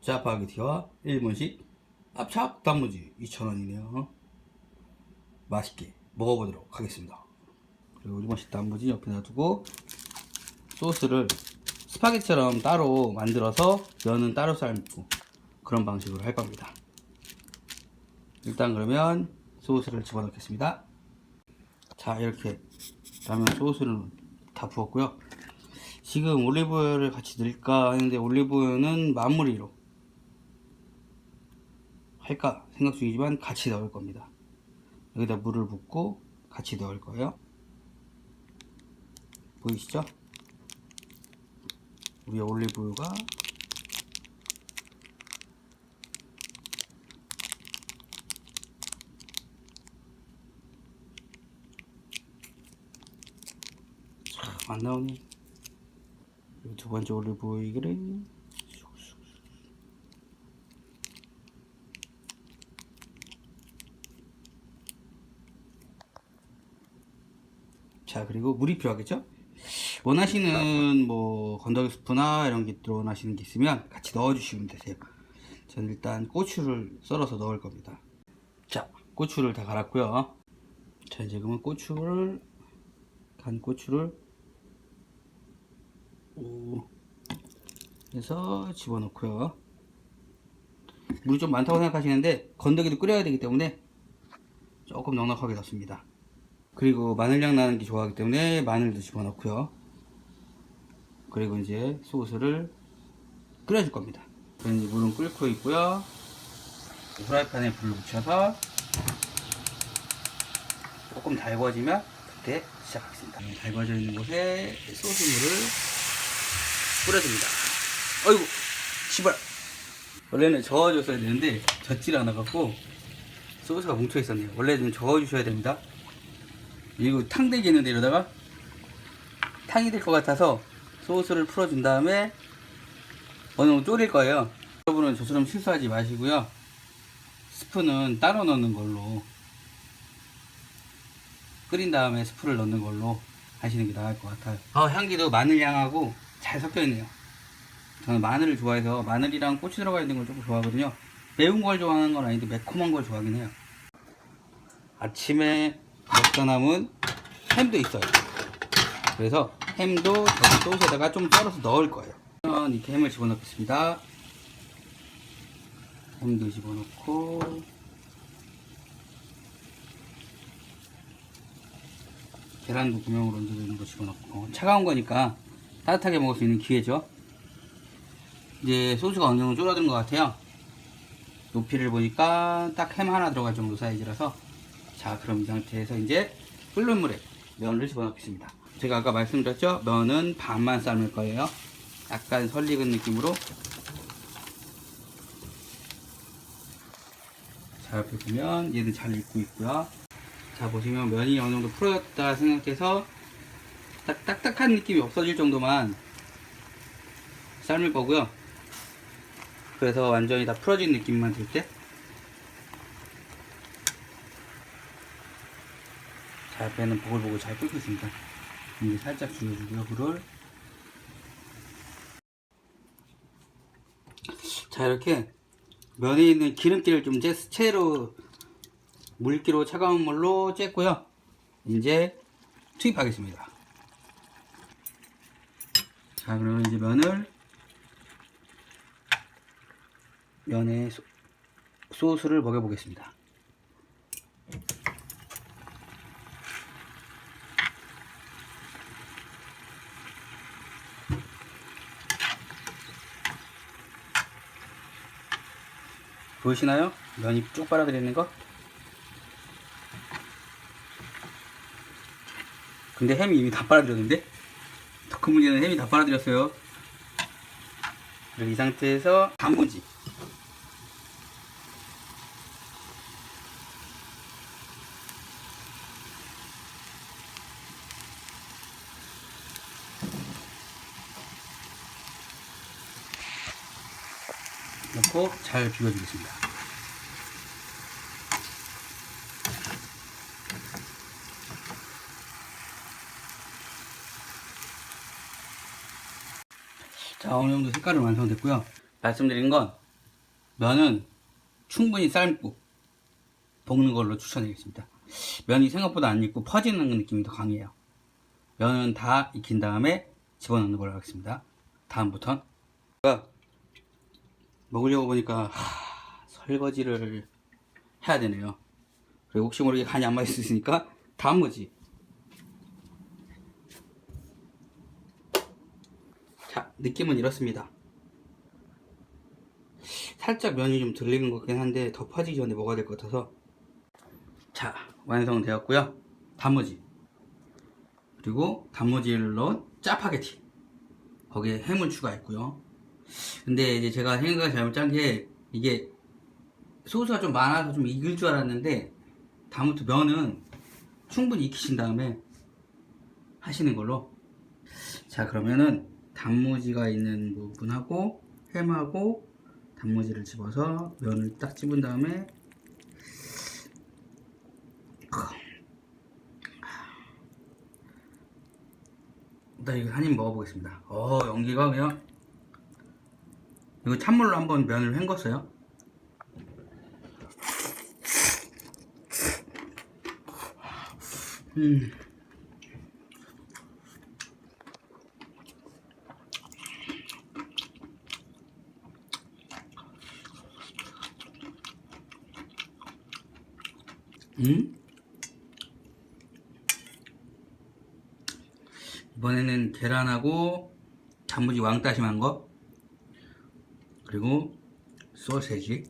짜파게티와 일본식 압착 단무지 2,000원이네요. 맛있게 먹어보도록 하겠습니다. 그리고 일본식 단무지 옆에 놔두고 소스를 스파게티처럼 따로 만들어서 면은 따로 삶고 그런 방식으로 할 겁니다. 일단 그러면 소스를 집어넣겠습니다. 자 이렇게 라면 소스를 다 부었고요. 지금 올리브오일을 같이 넣을까 하는데 올리브오일은 마무리로 할까 생각 중이지만 같이 넣을 겁니다. 여기다 물을 붓고 같이 넣을 거예요. 보이시죠? 우리 올리브유가 참 안. 그리고 두 번째 올리브오일을 자 그리고 물이 필요하겠죠? 원하시는 뭐 건더기 스프나 이런 게 원하시는 게 있으면 같이 넣어주시면 되세요. 저는 일단 고추를 썰어서 넣을 겁니다. 자 고추를 다 갈았고요. 자 그러면 고추를 간 고추를 오 해서 집어넣고요. 물이 좀 많다고 생각하시는데 건더기도 끓여야 되기 때문에 조금 넉넉하게 넣습니다. 그리고 마늘향 나는 게 좋아하기 때문에 마늘도 집어넣고요. 그리고 이제 소스를 끓여줄 겁니다. 이제 물은 끓고 있고요. 후라이팬에 불을 붙여서 조금 달궈지면 그때 시작하겠습니다. 달궈져 있는 곳에 소스물을 뿌려줍니다. 어이구, 시발. 원래는 저어줬어야 되는데 젖질 않아갖고 소스가 뭉쳐 있었네요. 원래는 저어주셔야 됩니다. 이거 탕 되겠는데 이러다가 탕이 될 것 같아서 소스를 풀어준 다음에 어느 정도 졸일 거예요. 여러분은 저처럼 실수하지 마시고요. 스프는 따로 넣는 걸로 끓인 다음에 스프를 넣는 걸로 하시는 게 나을 것 같아요. 어, 향기도 마늘 향하고 잘 섞여 있네요. 저는 마늘을 좋아해서 마늘이랑 고추 들어가 있는 걸 조금 좋아하거든요. 매운 걸 좋아하는 건 아닌데 매콤한 걸 좋아하긴 해요. 아침에 먹다 남은 햄도 있어요. 그래서 햄도 저기 소스에다가 좀 썰어서 넣을 거예요. 이렇게 햄을 집어넣겠습니다. 햄도 집어넣고 계란도 구멍으로 얹어 있는 거 집어넣고 차가운 거니까 따뜻하게 먹을 수 있는 기회죠. 이제 소스가 어느 정도 줄어든 것 같아요. 높이를 보니까 딱 햄 하나 들어갈 정도 사이즈라서 자 그럼 이 상태에서 이제 끓는 물에 면을 집어넣겠습니다. 제가 아까 말씀드렸죠? 면은 반만 삶을 거예요. 약간 설익은 느낌으로. 자 옆에 보면 얘는 잘 익고 있고요. 자 보시면 면이 어느 정도 풀어졌다 생각해서 딱 딱딱한 느낌이 없어질 정도만 삶을 거고요. 그래서 완전히 다 풀어진 느낌만 들 때 앞에는 보글보글 잘 끓고 있습니다. 이제 살짝 줄여주고요, 불을. 자, 이렇게 면에 있는 기름기를 좀 째, 채로 물기로 차가운 물로 쬐고요. 이제 투입하겠습니다. 자, 그러면 이제 면을 면에 소, 소스를 먹여보겠습니다. 보이시나요? 면이 쭉 빨아들이는 거? 근데 햄이 이미 다 빨아들였는데? 더 큰 문제는 햄이 다 빨아들였어요. 그리고 이 상태에서 단무지. 넣고 잘 비벼주겠습니다. 자, 어느 정도 색깔은 완성됐고요. 말씀드린 건 면은 충분히 삶고 볶는 걸로 추천드리겠습니다. 면이 생각보다 안 익고 퍼지는 느낌이 더 강해요. 면은 다 익힌 다음에 집어넣는 걸로 하겠습니다. 다음부턴 먹으려고 보니까 하, 설거지를 해야 되네요. 그리고 혹시 모르게 간이 안 맛있으니까 단무지. 자, 느낌은 이렇습니다. 살짝 면이 좀 들리는 것 같긴 한데 더 퍼지기 전에 먹어야 될 것 같아서 자 완성되었고요 단무지 그리고 단무지를 넣은 짜파게티 거기에 햄을 추가했고요 근데 이제 제가 생각을 잘못 짠 게 이게 소스가 좀 많아서 좀 익을 줄 알았는데 다음부터 면은 충분히 익히신 다음에 하시는 걸로 자 그러면은 단무지가 있는 부분하고 햄하고 단무지를 집어서 면을 딱 집은 다음에 일단 이거 한 입 먹어보겠습니다. 어 연기가 그냥 이거 찬물로 한번 면을 헹궜어요. 음. 음? 이번에는 계란하고 단무지 왕따 심 한 거 그리고 소세지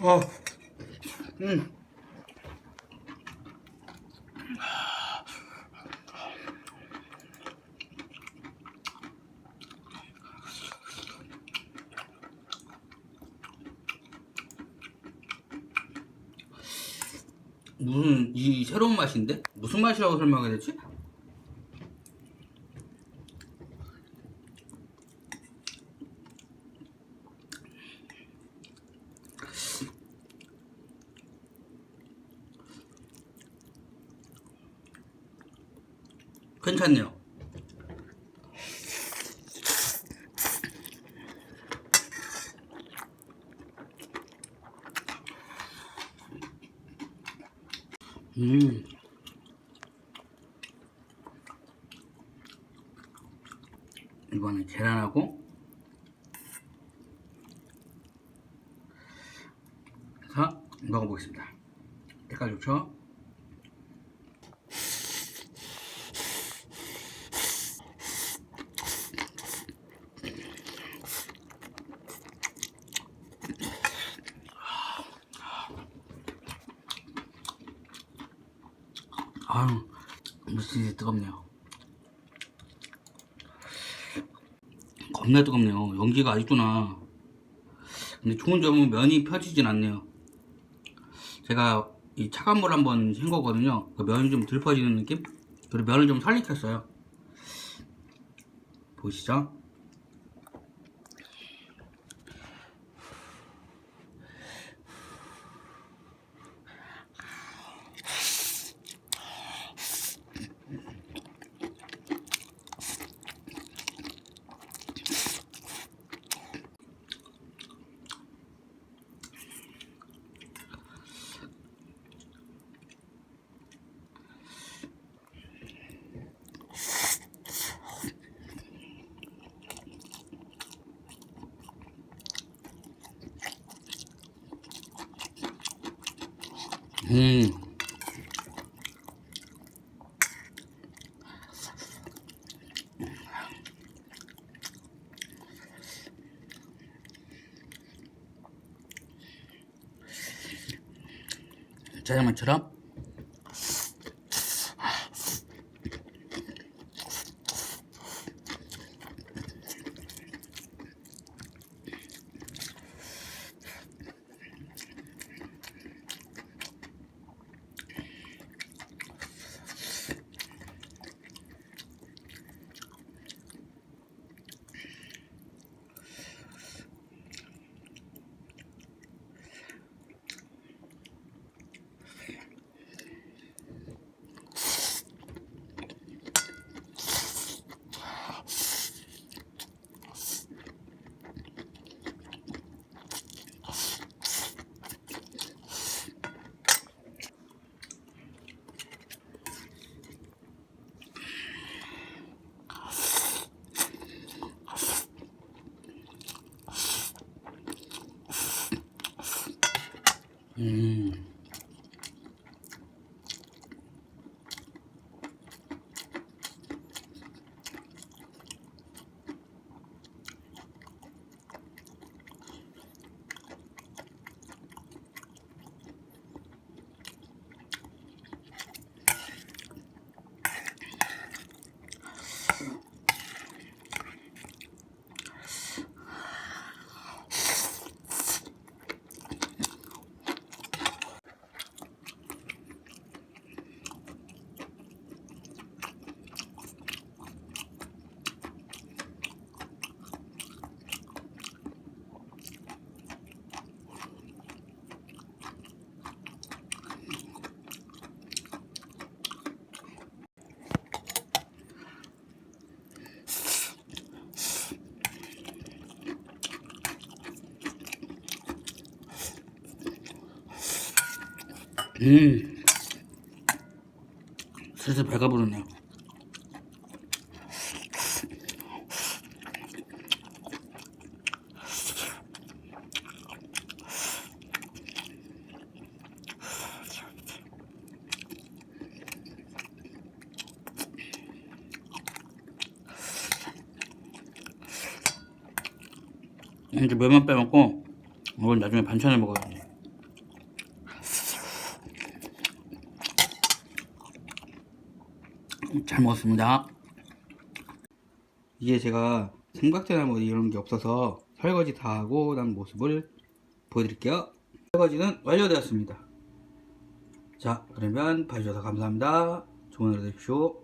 어, 음. 무슨 이 새로운 맛인데 무슨 맛이라고 설명해야 되지? 괜찮네요. 음. 이번엔 계란하고 해서 먹어보겠습니다. 색깔 좋죠? 아유, 무슨 뜨겁네요. 겁나 뜨겁네요. 연기가 아직도 나. 근데 좋은 점은 면이 펴지진 않네요. 제가 이 차가운 물 한번 헹 거거든요. 그 면이 좀덜 퍼지는 느낌? 그리고 면을 좀 살리켰어요. 보시죠. 음. 짜장면처럼 음. 음. 슬슬 배가 부르네요. 이제 면만 빼먹고 이걸 나중에 반찬을 먹어야 돼. 잘 먹었습니다. 이게 제가 삼각대나 뭐 이런 게 없어서 설거지 다 하고 난 모습을 보여드릴게요. 설거지는 완료되었습니다. 자, 그러면 봐주셔서 감사합니다. 좋은 하루 되십시오.